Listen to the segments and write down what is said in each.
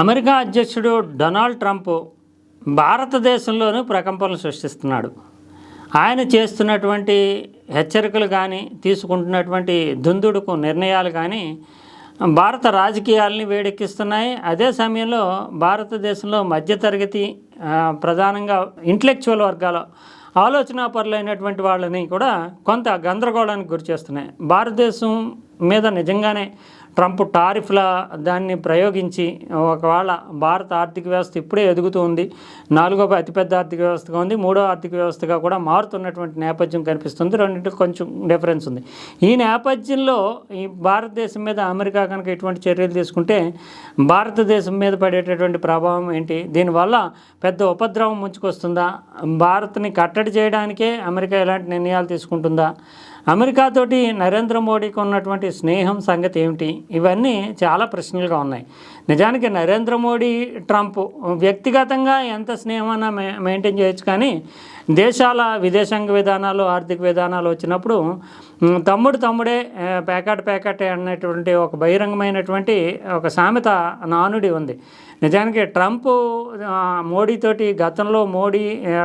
America అధ్యక్షుడు Donald Trump భారతదేశంలోనూ ప్రకంపనలు సృష్టిస్తున్నాడు. ఆయన చేస్తున్నటువంటి హెచ్చరికలు కానీ తీసుకుంటున్నటువంటి దుందుడుకు నిర్ణయాలు కానీ భారత రాజకీయాల్ని వేడెక్కిస్తున్నాయి. అదే సమయంలో భారతదేశంలో మధ్యతరగతి ప్రధానంగా ఇంటలెక్చువల్ వర్గాల ఆలోచన పరులైనటువంటి వాళ్ళని కూడా కొంత గందరగోళానికి గురి చేస్తున్నాయి భారతదేశం మీద నిజంగానే ట్రంప్ టారిఫ్ల దాన్ని ప్రయోగించి ఒకవేళ భారత ఆర్థిక వ్యవస్థ ఇప్పుడే ఎదుగుతూ ఉంది నాలుగో అతిపెద్ద ఆర్థిక వ్యవస్థగా ఉంది మూడో ఆర్థిక వ్యవస్థగా కూడా మారుతున్నటువంటి నేపథ్యం కనిపిస్తుంది. రెండింటికి కొంచెం డిఫరెన్స్ ఉంది. ఈ నేపథ్యంలో ఈ భారతదేశం మీద అమెరికా కనుక ఇటువంటి చర్యలు తీసుకుంటే భారతదేశం మీద పడేటటువంటి ప్రభావం ఏంటి? దీనివల్ల పెద్ద ఉపద్రవం ముంచుకొస్తుందా? భారత్ని కట్టడి చేయడానికే అమెరికా ఎలాంటి నిర్ణయాలు తీసుకుంటుందా? అమెరికాతోటి నరేంద్ర మోడీకి ఉన్నటువంటి స్నేహం సంగతి ఏమిటి? ఇవన్నీ చాలా ప్రశ్నలుగా ఉన్నాయి. నిజానికి నరేంద్ర మోడీ ట్రంప్ వ్యక్తిగతంగా ఎంత స్నేహమైనా మె మెయింటైన్ చేయొచ్చు కానీ దేశాల విదేశాంగ విధానాలు ఆర్థిక విధానాలు వచ్చినప్పుడు తమ్ముడు తమ్ముడే ప్యాకెట్ ప్యాకెట్ పేకాటే ఒక బహిరంగమైనటువంటి ఒక సామెత నానుడి ఉంది. నిజానికి ట్రంప్ మోడీతోటి గతంలో మోడీ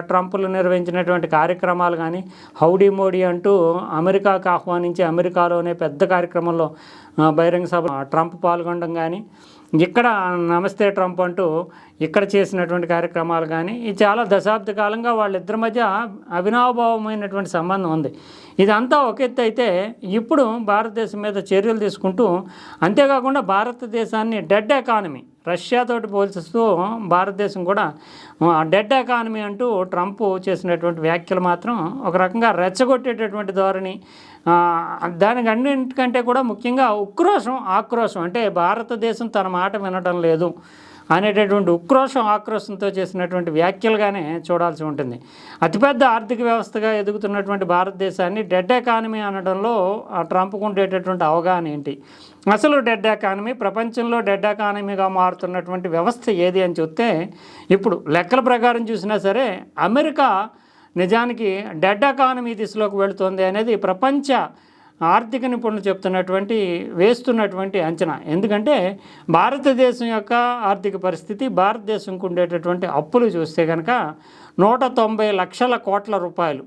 ట్రంప్లు నిర్వహించినటువంటి కార్యక్రమాలు కానీ హౌడీ మోడీ అంటూ అమెరికాకు ఆహ్వానించి అమెరికాలోనే పెద్ద కార్యక్రమంలో బహిరంగ సభ ట్రంప్ పాల్గొనడం కానీ ఇక్కడ నమస్తే ట్రంప్ అంటూ ఇక్కడ చేసినటువంటి కార్యక్రమాలు కానీ ఇది చాలా దశాబ్ద కాలంగా వాళ్ళిద్దరి మధ్య అవినాభావమైనటువంటి సంబంధం ఉంది. ఇదంతా ఒక ఎత్తు అయితే ఇప్పుడు భారతదేశం మీద చర్యలు తీసుకుంటూ అంతేకాకుండా భారతదేశాన్ని డెడ్ ఎకానమీ రష్యాతోటి పోల్చిస్తూ భారతదేశం కూడా డెడ్ ఎకానమీ అంటూ ట్రంప్ చేసినటువంటి వ్యాఖ్యలు మాత్రం ఒక రకంగా రెచ్చగొట్టేటటువంటి ధోరణి. దానికి అన్నింటికంటే కూడా ముఖ్యంగా ఉక్రోషం ఆక్రోషం. అంటే భారతదేశం తన మాట వినడం లేదు. అనేటటువంటి ఉక్రోషం ఆక్రోషంతో చేసినటువంటి వ్యాఖ్యలుగానే చూడాల్సి ఉంటుంది. అతిపెద్ద ఆర్థిక వ్యవస్థగా ఎదుగుతున్నటువంటి భారతదేశాన్ని డెడ్ ఎకానమీ అనడంలో ఆ ట్రంప్కు ఉండేటటువంటి అవగాహన ఏంటి? అసలు డెడ్ ఎకానమీ ప్రపంచంలో డెడ్ ఎకానమీగా మారుతున్నటువంటి వ్యవస్థ ఏది అని చూస్తే ఇప్పుడు లెక్కల ప్రకారం చూసినా సరే అమెరికా నిజానికి డెడ్ ఎకానమీ దిశలోకి వెళుతుంది అనేది ప్రపంచ ఆర్థిక నిపుణులు చెప్తున్నటువంటి వేస్తున్నటువంటి అంచనా. ఎందుకంటే భారతదేశం యొక్క ఆర్థిక పరిస్థితి భారతదేశంకు ఉండేటటువంటి అప్పులు చూస్తే కనుక నూట తొంభై లక్షల కోట్ల రూపాయలు.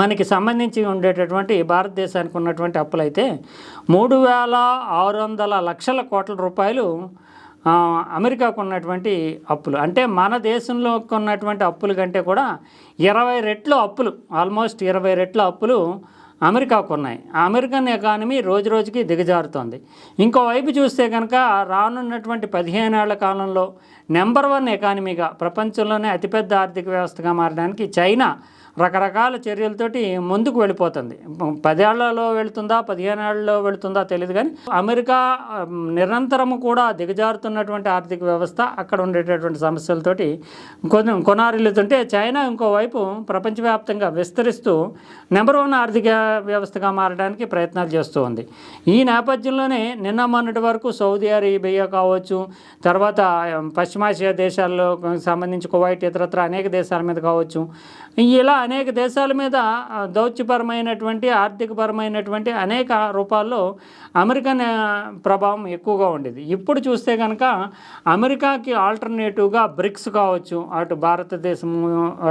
మనకి సంబంధించి ఉండేటటువంటి భారతదేశానికి ఉన్నటువంటి అప్పులైతే మూడు వేల ఆరు వందల లక్షల కోట్ల రూపాయలు అమెరికాకు ఉన్నటువంటి అప్పులు. అంటే మన దేశంలో ఉన్నటువంటి అప్పుల కంటే కూడా ఇరవై రెట్లు అప్పులు ఆల్మోస్ట్ ఇరవై రెట్ల అప్పులు అమెరికాకు ఉన్నాయి అమెరికన్ ఎకానమీ రోజు రోజుకి దిగజారుతోంది. ఇంకోవైపు చూస్తే కనుక రానున్నటువంటి పదిహేనేళ్ళ కాలంలో నెంబర్ వన్ ఎకానమీగా ప్రపంచంలోనే అతిపెద్ద ఆర్థిక వ్యవస్థగా మారడానికి చైనా రకరకాల చర్యలతోటి ముందుకు వెళ్ళిపోతుంది. పదేళ్ళలో వెళుతుందా పదిహేనేళ్ళలో వెళుతుందా తెలియదు కానీ అమెరికా నిరంతరము కూడా దిగజారుతున్నటువంటి ఆర్థిక వ్యవస్థ అక్కడ ఉండేటటువంటి సమస్యలతోటి కొంచెం కొనారిల్లుతుంటే చైనా ఇంకోవైపు ప్రపంచవ్యాప్తంగా విస్తరిస్తూ నెంబర్ వన్ ఆర్థిక వ్యవస్థగా మారడానికి ప్రయత్నాలు చేస్తూ ఉంది. ఈ నేపథ్యంలోనే నిన్న మొన్నటి వరకు సౌదీ అరేబియా కావచ్చు తర్వాత పశ్చిమాసియా దేశాల్లో సంబంధించి కువైట్ ఇతరత్ర అనేక దేశాల మీద కావచ్చు ఇలా అనేక దేశాల మీద దౌత్యపరమైనటువంటి ఆర్థికపరమైనటువంటి అనేక రూపాల్లో అమెరికన్ ప్రభావం ఎక్కువగా ఉండేది. ఇప్పుడు చూస్తే కనుక అమెరికాకి ఆల్టర్నేటివ్గా బ్రిక్స్ కావచ్చు అటు భారతదేశం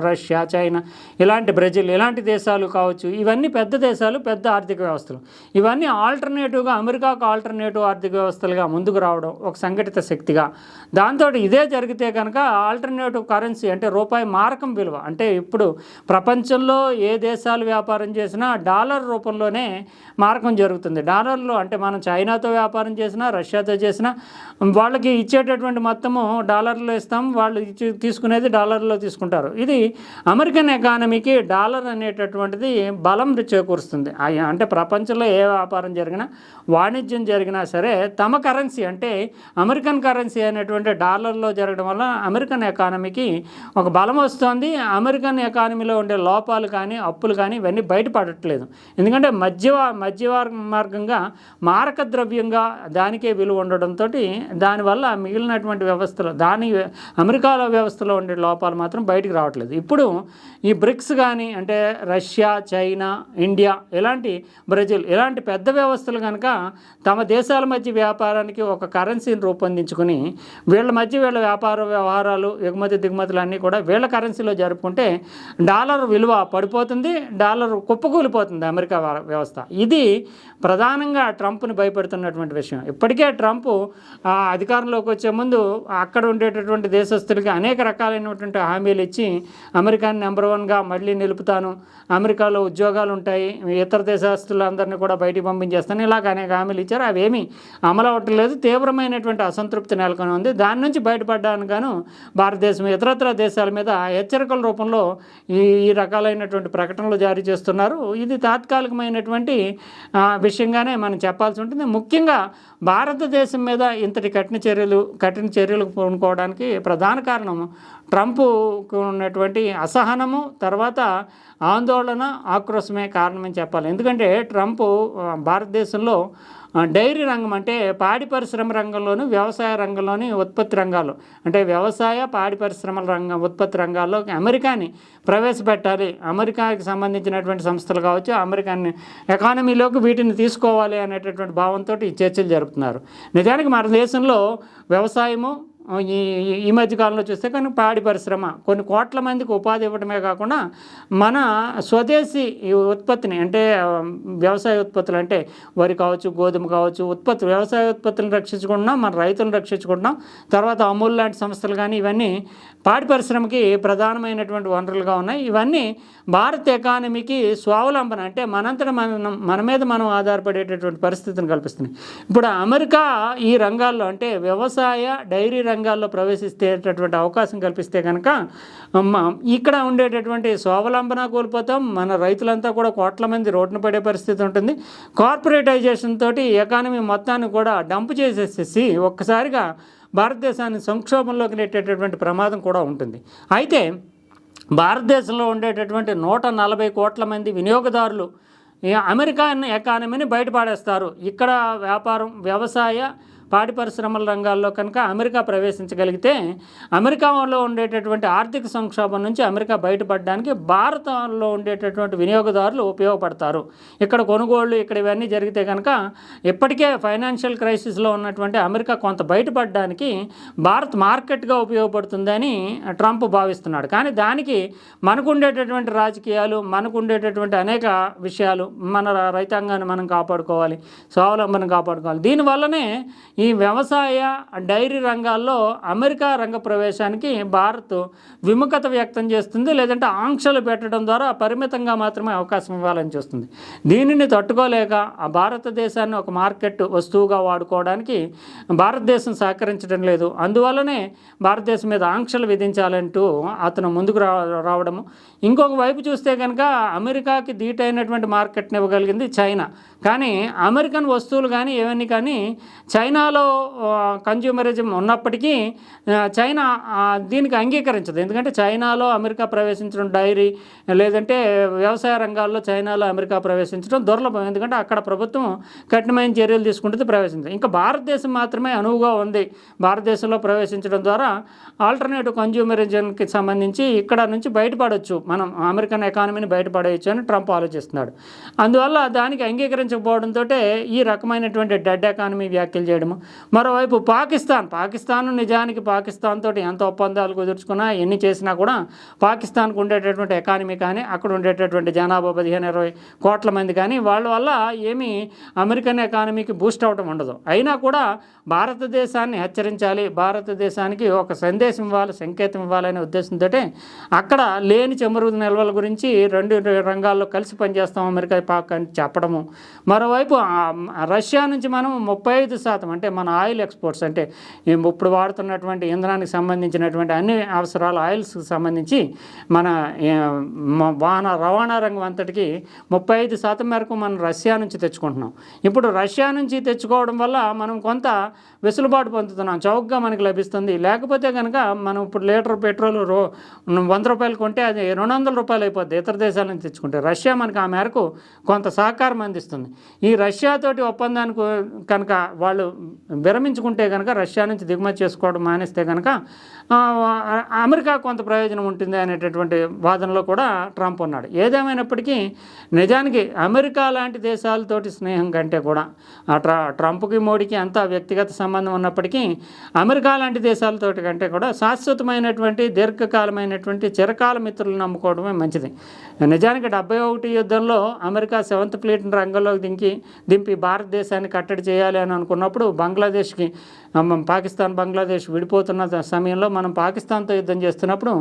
రష్యా చైనా ఇలాంటి బ్రెజిల్ ఇలాంటి దేశాలు కావచ్చు ఇవన్నీ పెద్ద దేశాలు పెద్ద ఆర్థిక వ్యవస్థలు. ఇవన్నీ ఆల్టర్నేటివ్గా అమెరికాకు ఆల్టర్నేటివ్ ఆర్థిక వ్యవస్థలుగా ముందుకు రావడం ఒక సంఘటిత శక్తిగా. దాంతో ఇదే జరిగితే కనుక ఆల్టర్నేటివ్ కరెన్సీ అంటే రూపాయి మారకం విలువ. అంటే ఇప్పుడు ప్రపంచంలో ఏ దేశాలు వ్యాపారం చేసినా డాలర్ రూపంలోనే మార్గం జరుగుతుంది. డాలర్లో అంటే మనం చైనాతో వ్యాపారం చేసినా రష్యాతో చేసినా వాళ్ళకి ఇచ్చేటటువంటి మొత్తము డాలర్లో ఇస్తాం. వాళ్ళు ఇచ్చి తీసుకునేది డాలర్లో తీసుకుంటారు. ఇది అమెరికన్ ఎకానమీకి డాలర్ అనేటటువంటిది బలం చేకూరుస్తుంది. అంటే ప్రపంచంలో ఏ వ్యాపారం జరిగినా వాణిజ్యం జరిగినా సరే తమ కరెన్సీ అంటే అమెరికన్ కరెన్సీ అనేటువంటి డాలర్లో జరగడం వల్ల అమెరికన్ ఎకానమీకి ఒక బలం వస్తుంది. అమెరికన్ ఎకానమీలో ఉండే లోపాలు కానీ అప్పులు కానీ ఇవన్నీ బయటపడట్లేదు. ఎందుకంటే మధ్య మధ్య మార్గంగా మారక ద్రవ్యంగా దానికే విలువ ఉండడంతో దానివల్ల మిగిలినటువంటి వ్యవస్థలు దాని అమెరికాలో వ్యవస్థలో ఉండే లోపాలు మాత్రం బయటికి రావట్లేదు. ఇప్పుడు ఈ బ్రిక్స్ కానీ అంటే రష్యా చైనా ఇండియా ఇలాంటి బ్రెజిల్ ఇలాంటి పెద్ద వ్యవస్థలు కనుక తమ దేశాల మధ్య వ్యాపారానికి ఒక కరెన్సీని రూపొందించుకుని వీళ్ళ మధ్య వీళ్ళ వ్యాపార వ్యవహారాలు ఎగుమతి దిగుమతులు అన్నీ కూడా వీళ్ళ కరెన్సీలో జరుపుకుంటే డాలర్ విలువ పడిపోతుంది డాలర్ కుప్పకూలిపోతుంది అమెరికా వ్యవస్థ. ఇది ప్రధానంగా ట్రంప్ని భయపెడుతున్నటువంటి విషయం. ఇప్పటికే ట్రంప్ ఆ, అధికారంలోకి వచ్చే ముందు అక్కడ ఉండేటటువంటి దేశస్తులకి అనేక రకాలైనటువంటి హామీలు ఇచ్చి అమెరికాని నెంబర్ వన్గా మళ్ళీ నిలుపుతాను. అమెరికాలో ఉద్యోగాలు ఉంటాయి. ఇతర దేశస్తులందరినీ కూడా బయటికి పంపించేస్తాను. ఇలాగ అనేక హామీలు ఇచ్చారు. అవేమీ అమలు అవ్వట్లేదు తీవ్రమైనటువంటి అసంతృప్తి నెలకొని ఉంది. దాని నుంచి బయటపడడానికి గాను భారతదేశం ఇతరత్ర దేశాల మీద హెచ్చరికల రూపంలో ఈ ఈ రకాలైనటువంటి ప్రకటనలు జారీ చేస్తున్నారు. ఇది తాత్కాలికమైనటువంటి విషయంగానే మనం చెప్పాల్సి ఉంటుంది. ముఖ్యంగా భారతదేశం మీద ఇంతటి కఠిన చర్యలు కఠిన చర్యలు పూనుకోవడానికి ప్రధాన కారణం ట్రంప్కు ఉన్నటువంటి అసహనము తర్వాత ఆందోళన ఆక్రోశమే కారణమని చెప్పాలి. ఎందుకంటే ట్రంప్ భారతదేశంలో డైరీ రంగం అంటే పాడి పరిశ్రమ రంగంలోను వ్యవసాయ రంగంలోని ఉత్పత్తి రంగాలు. అంటే వ్యవసాయ పాడి పరిశ్రమల రంగం ఉత్పత్తి రంగాల్లో అమెరికాని ప్రవేశపెట్టాలి. అమెరికాకి సంబంధించినటువంటి సంస్థలు కావచ్చు అమెరికాని ఎకానమీలోకి వీటిని తీసుకోవాలి అనేటటువంటి భావంతో ఈ చర్చలు జరుపుతున్నారు. నిజానికి మన దేశంలో వ్యవసాయము ఈ ఈ- మధ్య కాలంలో చూస్తే కానీ పాడి పరిశ్రమ కొన్ని కోట్ల మందికి ఉపాధి ఇవ్వడమే కాకుండా మన స్వదేశీ ఈ ఉత్పత్తిని అంటే వ్యవసాయ ఉత్పత్తులు అంటే వరి కావచ్చు గోధుమ కావచ్చు ఉత్పత్తి వ్యవసాయ ఉత్పత్తులను రక్షించుకుంటున్నాం మన రైతులను రక్షించుకుంటున్నాం తర్వాత అమూల్ లాంటి సంస్థలు కానీ ఇవన్నీ పాడి పరిశ్రమకి ప్రధానమైనటువంటి వనరులుగా ఉన్నాయి. ఇవన్నీ భారత ఎకానమీకి స్వావలంబన అంటే మనంతట మన మన మీద మనం ఆధారపడేటటువంటి పరిస్థితిని కల్పిస్తున్నాయి. ఇప్పుడు అమెరికా ఈ రంగాల్లో అంటే వ్యవసాయ డైరీ రంగాల్లో ప్రవేశిస్తేటటువంటి అవకాశం కల్పిస్తే కనుక ఇక్కడ ఉండేటటువంటి స్వావలంబన కోల్పోతాం. మన రైతులంతా కూడా కోట్ల మంది రోడ్డున పడే పరిస్థితి ఉంటుంది. కార్పొరేటైజేషన్ తోటి ఎకానమీ మొత్తాన్ని కూడా డంప్ చేసేసేసి ఒక్కసారిగా భారతదేశాన్ని సంక్షోభంలోకి నెట్టేటటువంటి ప్రమాదం కూడా ఉంటుంది. అయితే భారతదేశంలో ఉండేటటువంటి నూట నలభై కోట్ల మంది వినియోగదారులు అమెరికా ఎకానమీని బయటపడేస్తారు. ఇక్కడ వ్యాపారం వ్యవసాయ పాడి పరిశ్రమల రంగాల్లో కనుక అమెరికా ప్రవేశించగలిగితే అమెరికాలో ఉండేటటువంటి ఆర్థిక సంక్షోభం నుంచి అమెరికా బయటపడడానికి భారతంలో ఉండేటటువంటి వినియోగదారులు ఉపయోగపడతారు. ఇక్కడ కొనుగోళ్ళు ఇక్కడ ఇవన్నీ జరిగితే కనుక ఇప్పటికే ఫైనాన్షియల్ క్రైసిస్లో ఉన్నటువంటి అమెరికా కొంత బయటపడడానికి భారత్ మార్కెట్గా ఉపయోగపడుతుందని ట్రంప్ భావిస్తున్నాడు. కానీ దానికి మనకు ఉండేటటువంటి రాజకీయాలు మనకు ఉండేటటువంటి అనేక విషయాలు మన రైతాంగాన్ని మనం కాపాడుకోవాలి స్వావలంబన కాపాడుకోవాలి. దీనివల్లనే ఈ వ్యవసాయ డైరీ రంగాల్లో అమెరికా రంగ ప్రవేశానికి భారత్ విముఖత వ్యక్తం చేస్తుంది. లేదంటే ఆంక్షలు పెట్టడం ద్వారా పరిమితంగా మాత్రమే అవకాశం ఇవ్వాలని చూస్తుంది. దీనిని తట్టుకోలేక ఆ భారతదేశాన్ని ఒక మార్కెట్ వస్తువుగా వాడుకోవడానికి భారతదేశం సహకరించడం లేదు. అందువల్లనే భారతదేశం మీద ఆంక్షలు విధించాలంటూ అతను ముందుకు రా రావడము. ఇంకొక వైపు చూస్తే కనుక అమెరికాకి ధీటైనటువంటి మార్కెట్ని ఇవ్వగలిగింది చైనా. కానీ అమెరికన్ వస్తువులు కానీ ఏవన్నీ కానీ చైనా చైనాలో కన్జ్యూమరిజం ఉన్నప్పటికీ చైనా దీనికి అంగీకరించదు. ఎందుకంటే చైనాలో అమెరికా ప్రవేశించడం డైరీ లేదంటే వ్యవసాయ రంగాల్లో చైనాలో అమెరికా ప్రవేశించడం దుర్లభం. ఎందుకంటే అక్కడ ప్రభుత్వం కఠినమైన చర్యలు తీసుకుంటుంది ప్రవేశించదు. ఇంకా భారతదేశం మాత్రమే అనువుగా ఉంది. భారతదేశంలో ప్రవేశించడం ద్వారా ఆల్టర్నేటివ్ కన్జ్యూమరిజంకి సంబంధించి ఇక్కడ నుంచి బయటపడవచ్చు మనం అమెరికన్ ఎకానమీని బయటపడవచ్చు అని ట్రంప్ ఆలోచిస్తున్నాడు. అందువల్ల దానికి అంగీకరించకపోవడంతో ఈ రకమైనటువంటి డెడ్ ఎకానమీ వ్యాఖ్యలు చేయడము మరోవైపు పాకిస్తాన్ పాకిస్తాన్ నిజానికి పాకిస్తాన్ తోటి ఎంత ఒప్పందాలు కుదుర్చుకున్నా ఎన్ని చేసినా కూడా పాకిస్తాన్కు ఉండేటటువంటి ఎకానమీ కానీ అక్కడ ఉండేటటువంటి జనాభా పదిహేను ఇరవై కోట్ల మంది కానీ వాళ్ళ వల్ల ఏమీ అమెరికన్ ఎకానమీకి బూస్ట్ అవటం ఉండదు. అయినా కూడా భారతదేశాన్ని హెచ్చరించాలి భారతదేశానికి ఒక సందేశం ఇవ్వాలి సంకేతం ఇవ్వాలనే ఉద్దేశంతో అక్కడ లేని చమురు నిల్వల గురించి రెండు రంగాల్లో కలిసి పనిచేస్తాం అమెరికా పాక్ అని చెప్పడము. మరోవైపు రష్యా నుంచి మనం ముప్పై ఐదు శాతం అంటే అంటే మన ఆయిల్ ఎక్స్పోర్ట్స్ అంటే ఇప్పుడు వాడుతున్నటువంటి ఇంధనానికి సంబంధించినటువంటి అన్ని అవసరాలు ఆయిల్స్కి సంబంధించి మన వాహన రవాణా రంగం అంతటికి ముప్పై ఐదు శాతం మేరకు మనం రష్యా నుంచి తెచ్చుకుంటున్నాం. ఇప్పుడు రష్యా నుంచి తెచ్చుకోవడం వల్ల మనం కొంత వెసులుబాటు పొందుతున్నాం. చౌకగా మనకి లభిస్తుంది. లేకపోతే కనుక మనం ఇప్పుడు లీటర్ పెట్రోల్ రో వంద రూపాయలు కొంటే అది రెండు వందల రూపాయలు అయిపోద్ది ఇతర దేశాల నుంచి తెచ్చుకుంటే. రష్యా మనకి ఆ మేరకు కొంత సహకారం అందిస్తుంది. ఈ రష్యాతోటి ఒప్పందానికి కనుక వాళ్ళు విరమించుకుంటే కనుక రష్యా నుంచి దిగుమతి చేసుకోవడం మానేస్తే కనుక అమెరికా కొంత ప్రయోజనం ఉంటుంది అనేటటువంటి వాదనలో కూడా ట్రంప్ ఉన్నాడు. ఏదేమైనప్పటికీ నిజానికి అమెరికా లాంటి దేశాలతోటి స్నేహం కంటే కూడా ట్రా ట్రంప్కి మోడీకి అంతా వ్యక్తిగత సంబంధం ఉన్నప్పటికీ అమెరికా లాంటి దేశాలతోటి కంటే కూడా శాశ్వతమైనటువంటి దీర్ఘకాలమైనటువంటి చిరకాల మిత్రులు నమ్ముకోవడమే మంచిది. నిజానికి డెబ్బై ఒకటి యుద్ధంలో అమెరికా సెవెంత్ ఫ్లీట్ రంగంలోకి దింకి దింపి భారతదేశాన్ని కట్టడి చేయాలి అని అనుకున్నప్పుడు బంగ్లాదేశ్కి పాకిస్తాన్ బంగ్లాదేశ్ విడిపోతున్న సమయంలో మనం పాకిస్తాన్తో యుద్ధం చేస్తున్నప్పుడు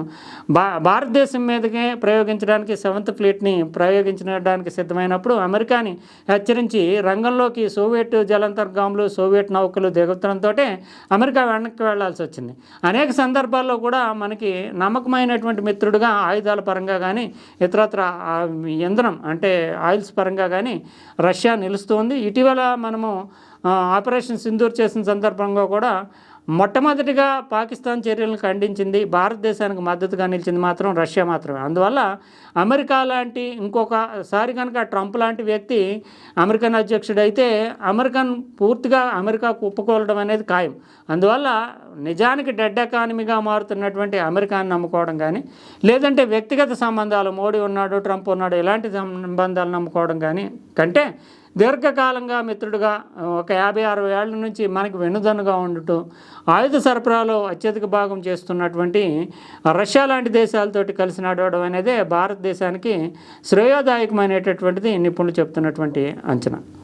భా భారతదేశం మీదకే ప్రయోగించడానికి సెవెంత్ ఫ్లీట్ని ప్రయోగించడానికి సిద్ధమైనప్పుడు అమెరికాని హెచ్చరించి రంగంలోకి సోవియట్ జలంతర్గాములు సోవియట్ నౌకలు దిగుతుండటంతో అమెరికా వెనక్కి వెళ్ళాల్సి వచ్చింది. అనేక సందర్భాల్లో కూడా మనకి నమ్మకమైనటువంటి మిత్రుడుగా ఆయుధాల పరంగా కానీ ఇతరత్ర ఇంధనం అంటే ఆయిల్స్ పరంగా కానీ రష్యా నిలుస్తుంది. ఇటీవల మనము ఆపరేషన్ సింధూర్ చేసిన సందర్భంగా కూడా మొట్టమొదటిగా పాకిస్తాన్ చర్యలను ఖండించింది భారతదేశానికి మద్దతుగా నిలిచింది మాత్రం రష్యా మాత్రమే. అందువల్ల అమెరికా లాంటి ఇంకొకసారి కనుక ట్రంప్ లాంటి వ్యక్తి అమెరికన్ అధ్యక్షుడు అయితే అమెరికన్ పూర్తిగా అమెరికాకు ఒప్పుకోవడం అనేది ఖాయం. అందువల్ల నిజానికి డెడ్ ఎకానమీగా మారుతున్నటువంటి అమెరికాని నమ్ముకోవడం కానీ లేదంటే వ్యక్తిగత సంబంధాలు మోడీ ఉన్నాడు ట్రంప్ ఉన్నాడు ఇలాంటి సంబంధాలు నమ్ముకోవడం కానీ కంటే దీర్ఘకాలంగా మిత్రుడుగా ఒక యాభై అరవై ఏళ్ళ నుంచి మనకి వెనుదన్నుగా ఉండటం ఆయుధ సరఫరాలో అత్యధిక భాగం చేస్తున్నటువంటి రష్యా లాంటి దేశాలతోటి కలిసి నడవడం అనేది భారతదేశానికి శ్రేయోదాయకమైనటువంటిది నిపుణులు చెప్తున్నటువంటి అంచనా.